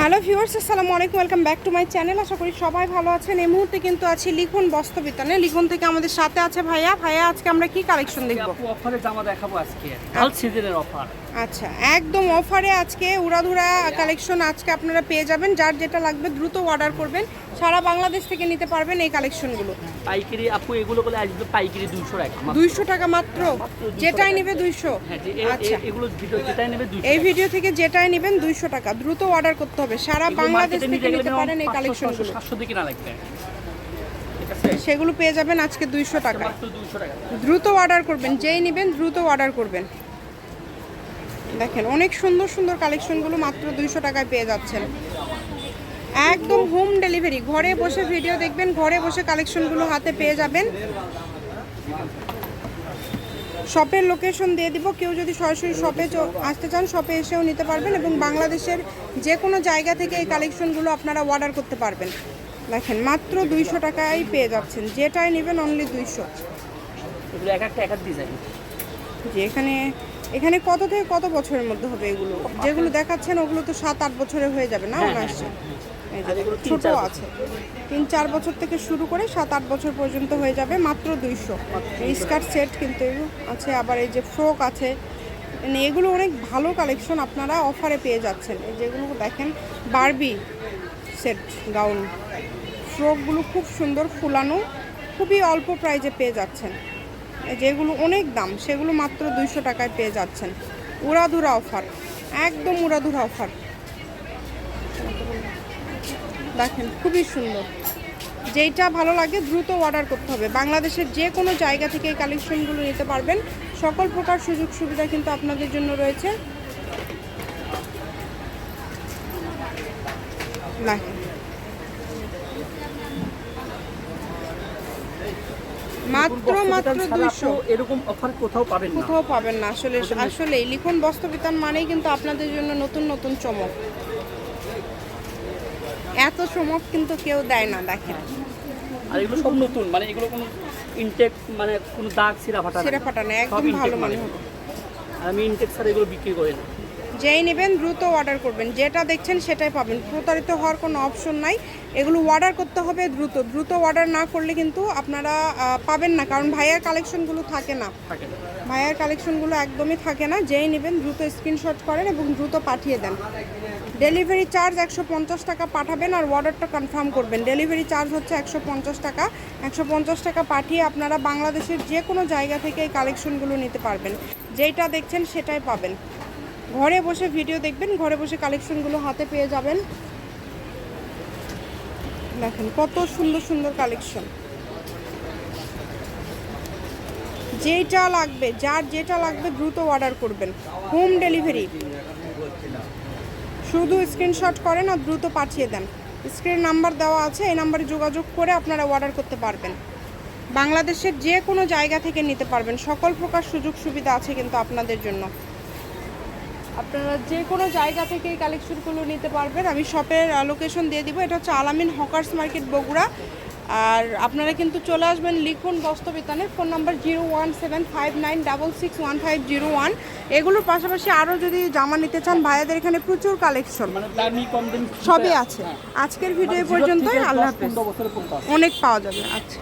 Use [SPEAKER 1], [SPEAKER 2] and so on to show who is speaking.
[SPEAKER 1] Hello viewers আসসালামু আলাইকুম welcome back to my channel. আশা করি সবাই ভালো আছেন। এই মুহূর্তে কিন্তু আছি লিখুন বস্ত্রবিতানে লিখুন থেকে আমাদের সাথে আছে ভাইয়া। ভাইয়া আজকে আমরা কি কালেকশন দেখব?
[SPEAKER 2] আপু অফারে জামা দেখাবো আজকে। অল সিজনের অফার
[SPEAKER 1] আচ্ছা একদম অফারে আজকে উড়াধুরা কালেকশন আজকে আপনারা পেয়ে যাবেন। যার যেটা লাগবে দ্রুত অর্ডার করবেন। সারা বাংলাদেশ থেকে নিতে পারবেন এই কালেকশনগুলো
[SPEAKER 2] পাইকারি আপু এগুলো বলে আসবে পাইকারি দুইশো টাকা।
[SPEAKER 1] দুইশো টাকা মাত্র? যেটাই নেবে দুইশো?
[SPEAKER 2] হ্যাঁ
[SPEAKER 1] আচ্ছা।
[SPEAKER 2] এগুলো ভিডিও যেটাই নেবে
[SPEAKER 1] এই ভিডিও থেকে যেটাই নেবেন দুইশো টাকা। দ্রুত অর্ডার করতে হবে। সারা বাংলাদেশ থেকে নিতে পারেন এই
[SPEAKER 2] 500,
[SPEAKER 1] কালেকশনগুলো
[SPEAKER 2] 700 দিকে না লাগবে।
[SPEAKER 1] সেগুলো পেয়ে যাবেন আজকে দুইশো টাকা। দ্রুত অর্ডার করবেন। যেই নেবেন দ্রুত অর্ডার করবেন। দেখেন অনেক সুন্দর সুন্দর কালেকশনগুলো মাত্র দুইশো টাকায় পেয়ে যাচ্ছেন। একদম হোম ডেলিভারি ঘরে বসে ভিডিও দেখবেন ঘরে বসে কালেকশনগুলো হাতে পেয়ে যাবেন। শপের লোকেশন দিয়ে দিব কেউ যদি সরাসরি শপে আসতে চান শপে এসেও নিতে পারবেন এবং বাংলাদেশের যে কোনো জায়গা থেকে এই কালেকশনগুলো আপনারা অর্ডার করতে পারবেন। দেখেন মাত্র দুইশো টাকায় পেয়ে যাচ্ছেন যেটাই নেবেন অনলি দুইশো।
[SPEAKER 2] এগুলো এক একটা এক এক ডিজাইন
[SPEAKER 1] যে এখানে এখানে কত থেকে কত বছরের মধ্যে হবে এগুলো? যেগুলো দেখাচ্ছেন ওগুলো তো সাত আট বছরে হয়ে যাবে না?
[SPEAKER 2] হ্যাঁ,
[SPEAKER 1] অনায়াসে এই যে
[SPEAKER 2] আর এগুলো তিন
[SPEAKER 1] ছোট আছে। তিন চার বছর থেকে শুরু করে সাত আট বছর পর্যন্ত হয়ে যাবে মাত্র দুইশো। স্কার্ট সেট কিন্তু আছে আবার এই যে ফ্রক আছে। মানে এগুলো অনেক ভালো কালেকশন আপনারা অফারে পেয়ে যাচ্ছেন। এই যেগুলো দেখেন বারবি সেট গাউন। ফ্রকগুলো খুব সুন্দর ফুলানো খুবই অল্প প্রাইজে পেয়ে যাচ্ছেন। যেগুলো অনেক দাম, সেগুলো মাত্র দুইশো টাকায় পেয়ে যাচ্ছেন। উড়াধুরা অফার, একদম উড়াধুরা অফার। দেখেন, খুবই সুন্দর। যেইটা ভালো লাগে, দ্রুত অর্ডার করতে হবে। বাংলাদেশের যে কোনো জায়গা থেকে এই কালেকশনগুলো নিতে পারবেন। সকল প্রকার সুযোগ সুবিধা কিন্তু আপনাদের জন্য রয়েছে। দেখেন মাত্র মাত্র
[SPEAKER 2] ছাড়া
[SPEAKER 1] দুইশো।
[SPEAKER 2] আপু এরকম অফার কোথাও পাবেন না।
[SPEAKER 1] কোথাও পাবেন না আসলে আসলে লিখন বস্ত্রবিতান মানেই কিন্তু আপনাদের জন্য নতুন নতুন চমক। এত চমক কিন্তু কেউ দেয় না দেখেন।
[SPEAKER 2] আর এগুলো সব নতুন মানে এগুলো কোনো ইনটেক মানে কোনো দাগ ছিঁড়া ফাটা
[SPEAKER 1] ছেড়ে ফাটানো একদম ভালো মানে
[SPEAKER 2] আমি ইনটেক ছাড়া এগুলো বিক্রি করি না।
[SPEAKER 1] যেই নেবেন দ্রুত অর্ডার করবেন। যেটা দেখছেন সেটাই পাবেন। প্রতারিত হওয়ার কোনো অপশন নাই। এগুলো অর্ডার করতে হবে দ্রুত। দ্রুত অর্ডার না করলে কিন্তু আপনারা পাবেন না। কারণ ভাইয়ার কালেকশনগুলো থাকে না। ভাইয়ার কালেকশনগুলো একদমই থাকে না। যেই নেবেন দ্রুত স্ক্রিনশট করেন এবং দ্রুত পাঠিয়ে দেন। ডেলিভারি চার্জ একশো পঞ্চাশ টাকা পাঠাবেন আর অর্ডারটা কনফার্ম করবেন। ডেলিভারি চার্জ হচ্ছে একশো পঞ্চাশ টাকা। একশো পঞ্চাশ টাকা পাঠিয়ে আপনারা বাংলাদেশের যে কোনো জায়গা থেকে এই কালেকশনগুলো নিতে পারবেন। যেইটা দেখছেন সেটাই পাবেন। ঘরে বসে ভিডিও দেখবেন, ঘরে বসে কালেকশনগুলো হাতে পেয়ে যাবেন। দেখেন কত সুন্দর সুন্দর কালেকশন যেটা লাগবে, যার যেটা লাগবে দ্রুত অর্ডার করবেন। হোম ডেলিভারি শুধু স্ক্রিনশট করেন আর দ্রুত পাঠিয়ে দেন। স্ক্রিন নাম্বার দেওয়া আছে, এই নাম্বারে যোগাযোগ করে আপনারা অর্ডার করতে পারবেন। বাংলাদেশের যে কোনো জায়গা থেকে নিতে পারবেন। সকল প্রকার সুযোগ সুবিধা আছে কিন্তু আপনাদের জন্য। আপনারা যে কোনো জায়গা থেকে এই কালেকশনগুলো নিতে পারবেন। আমি শপের লোকেশন দিয়ে দিব। এটা হচ্ছে আলামিন হকার্স মার্কেট বগুড়া। আর আপনারা কিন্তু চলে আসবেন লিখুন বস্তবিতানে phone number zero one seven five nine double six one five zero one. এগুলোর পাশাপাশি আরও যদি জামা নিতে চান ভাইয়াদের এখানে প্রচুর কালেকশন।
[SPEAKER 2] মানে
[SPEAKER 1] সবই আছে। আজকের ভিডিও পর্যন্তই। আল্লাহ হাফেজ। অনেক পাওয়া যাবে। আচ্ছা।